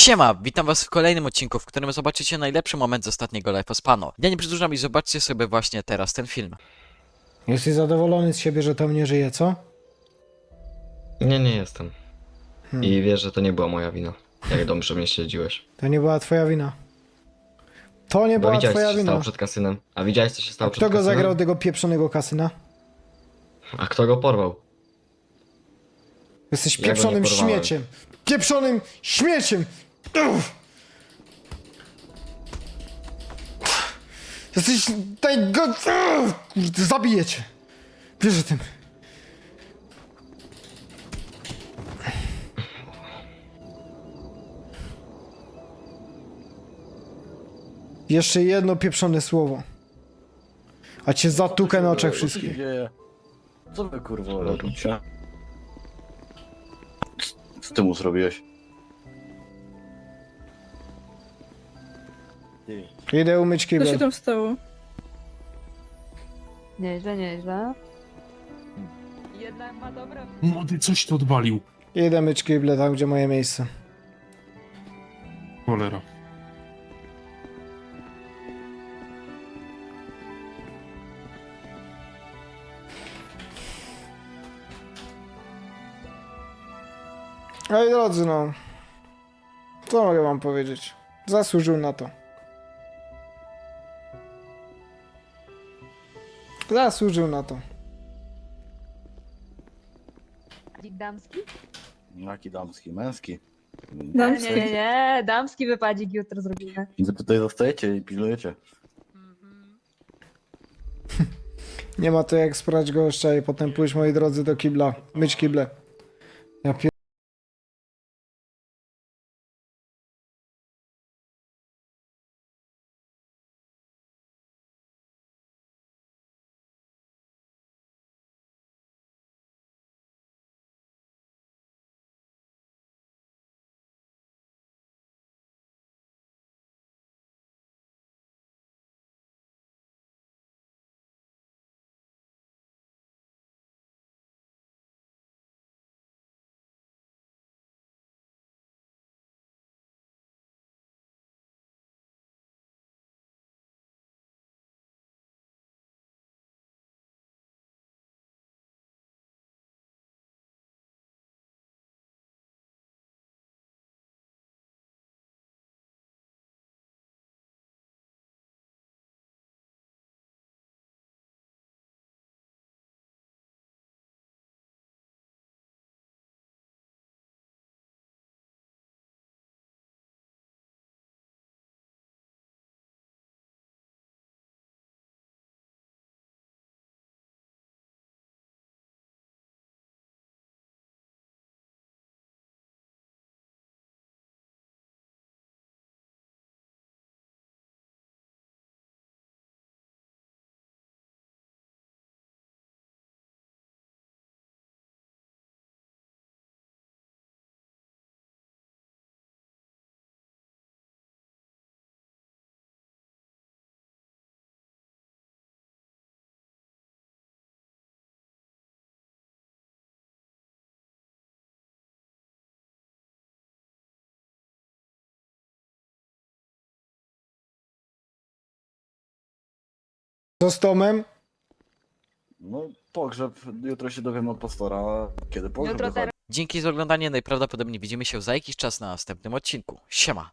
Siema, witam was w kolejnym odcinku, w którym zobaczycie najlepszy moment z ostatniego Life Spano. Ja nie przedłużam i zobaczcie sobie właśnie teraz ten film. Jesteś zadowolony z siebie, że Tom nie żyje, co? Nie, nie jestem. Hmm. I wiesz, że to nie była moja wina. Jak dobrze mnie śledziłeś. To nie była twoja wina. To nie Bo była widziałeś, co twoja się wina. stało przed kasynem. A widziałeś, co się A stało przed kto go kasynem? zagrał tego pieprzonego kasyna? A kto go porwał? Jesteś Ja go nie pieprzonym porwałem. śmieciem. Pieprzonym śmieciem! Jesteś tego... Zabiję cię. Wiesz o tym. Jeszcze jedno pieprzone słowo. A cię zatukę na oczach wszystkich. Co wy kurwa robicie? Co- Co ty mu zrobiłeś? Idę umyć Co się kibel. tam stało? Nieźle, nieźle. Jednak ma dobre. Młody coś tu odwalił. Idę myć kible tam, gdzie moje miejsce. Cholera. Ej drodzy, no. Co mogę wam powiedzieć? Zasłużył na to. Zasłużył na to. Dzik damski? jaki damski, męski. Dam Nie, nie, nie, damski wypadzik jutro zrobimy. Tutaj zostajecie i pilnujecie. Nie ma to jak sprać gościa i potem pójść, moi drodzy, do kibla. Myć kible. Ja pier... Co z Tomem? No, pogrzeb, jutro się dowiemy od pastora, kiedy pogrzeb Jutro. Dzięki za oglądanie, najprawdopodobniej widzimy się za jakiś czas na następnym odcinku. Siema!